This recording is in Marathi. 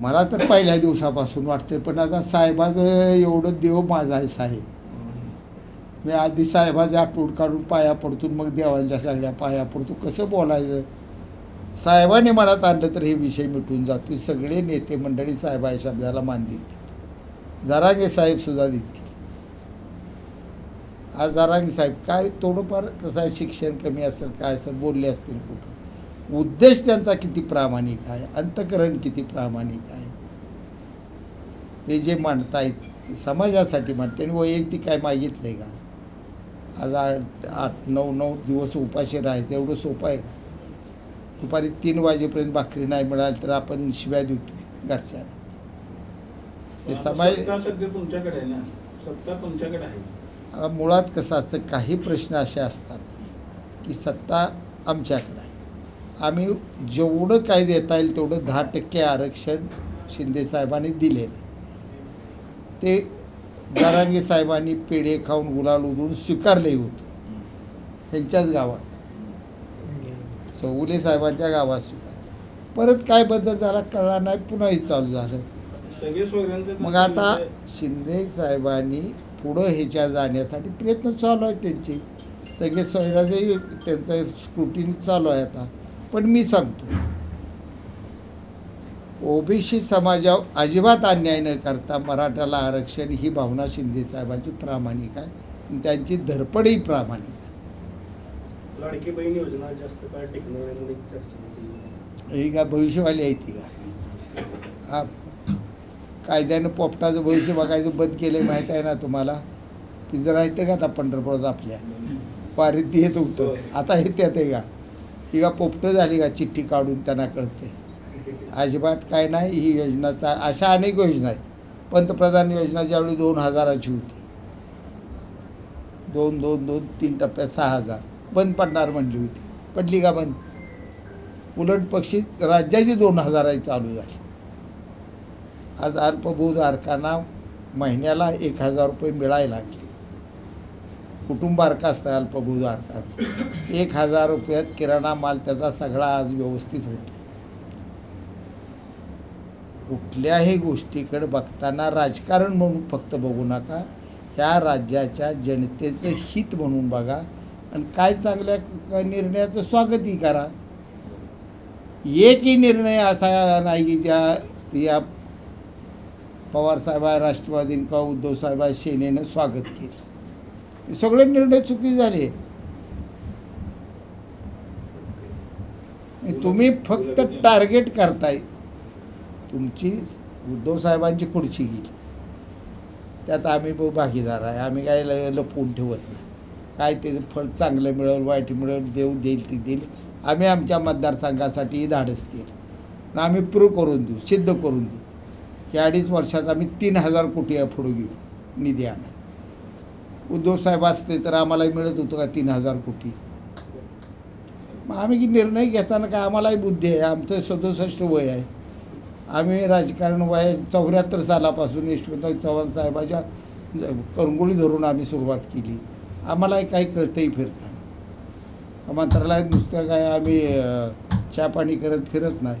मला तर पहिल्या दिवसापासून वाटते पण आता साहेबाचं एवढं देव माझा आहे साहेब. मी आधी साहेबाचे आठवड काढून पाया पडतो मग देवांच्या सगळ्या पाया पडतो. कसं बोलायचं? साहेबाने मनात आणलं तर हे विषय मिटून जातो सगळे नेते मंडळी साहेबा या शब्दाला मान देतील. जरांगे साहेब सुद्धा देतील. आज जरांगे साहेब. काय थोडंफार कसं आहे शिक्षण कमी असेल काय असेल बोलले असतील कुठं? उद्देश त्यांचा किती प्रामाणिक आहे? अंतकरण किती प्रामाणिक आहे? ते जे मांडतायत ते समाजासाठी मांडते आणि वैयक्तिक काय मागितलं आहे का? आज आठ आठ नऊ नऊ दिवस उपाशी राहायचं एवढं सोपं आहे का? दुपारी तीन वाजेपर्यंत भाकरी नाही मिळाली तर आपण शिव्या देतो घरच्यांना. हे समाज सध्या तुमच्याकडे आहे ना? सत्ता तुमच्याकडे आहे. आता मुळात कसं असतं काही प्रश्न असे असतात की सत्ता आमच्याकडे आम्ही जेवढं काय देता येईल तेवढं दहा टक्के आरक्षण शिंदे साहेबांनी दिलेलं. ते जरांगे साहेबांनी पेढे खाऊन गुलाल उधळून स्वीकारले होतं. ह्यांच्याच गावात. चौगुले साहेबांच्या गावात स्वीकार. परत काय बदल झाला कळला नाही पुन्हा हे चालू झालं. मग आता शिंदे साहेबांनी पुढं ह्याच्या जाण्यासाठी प्रयत्न चालू आहेत त्यांचे. सगळे सोयराचे त्यांचं स्क्रुटिनी चालू आहे आता. पण मी सांगतो. ओबीसी समाजावर अजिबात अन्याय न करता मराठ्याला आरक्षण ही भावना शिंदे साहेबांची प्रामाणिक आहे. आणि त्यांची धडपडही प्रामाणिक आहे. लाडकी बहीण योजना जास्त काळ टिकणार आहे चर्चा. ही का भविष्यवाणी आहे ती का? हा. कायद्यानं पोपटाचं भविष्य बघायचं बंद केलं माहीत आहे ना तुम्हाला? ती जरा येते का आता पंढरपुरात आपल्या? वारीत येत होतं. आता येते आहे का? ही का पोपटं झाली का चिठ्ठी काढून त्यांना कळते. अजिबात काय नाही ही योजनाचा अशा अनेक योजना आहेत. पंतप्रधान योजना ज्यावेळी दोन हजाराची होती. दोन दोन दोन तीन टप्प्यात सहा हजार. बंद पडणार म्हणली होती. पडली का बंद? उलट पक्षी राज्याची दोन हजाराही चालू झाली. आज अल्पभूधारकांना महिन्याला एक हजार रुपये मिळायला लागले. कुटुंबारका असतं अल्पभूधारकाचं एक हजार रुपयात किराणा माल त्याचा सगळा आज व्यवस्थित होतो. कुठल्याही गोष्टीकडे बघताना राजकारण म्हणून फक्त बघू नका. ह्या राज्याच्या जनतेचं हित म्हणून बघा. आणि काय चांगल्या निर्णयाचं स्वागतही करा. एकही निर्णय असा नाही की ज्या या पवारसाहेबा राष्ट्रवादीन किंवा उद्धवसाहेबा सेनेनं स्वागत केलं. सगळे निर्णय चुकी झाले. तुम्ही फक्त टार्गेट करताय. तुमची उद्धव साहेबांची खुर्ची गेली. त्यात आम्ही भागीदार आहे. आम्ही काय लपवून ठेवत नाही. काय ते फळ चांगलं मिळेल वाईट मिळेल देव देईल ते देईल. आम्ही आमच्या मतदारसंघासाठी धाडस केलं. आणि आम्ही प्रूव्ह करून देऊ सिद्ध करून देऊ. या अडीच वर्षात आम्ही तीन हजार कोटी पुढे गेलो निधी आणा उद्धवसाहेब असते तर आम्हालाही मिळत होतं का तीन हजार कोटी? मग आम्ही निर्णय घेताना काय आम्हालाही बुद्धी आहे. आमचं सदुसष्ट वय आहे. आम्ही राजकारण वय चौऱ्याहत्तर सालापासून यशवंतराव चव्हाण साहेबाच्या करंगुळी धरून आम्ही सुरुवात केली. आम्हालाही काही कळतंही फिरताना. मंत्रालयात नुसतं काय आम्ही चहा पाणी करत फिरत नाही.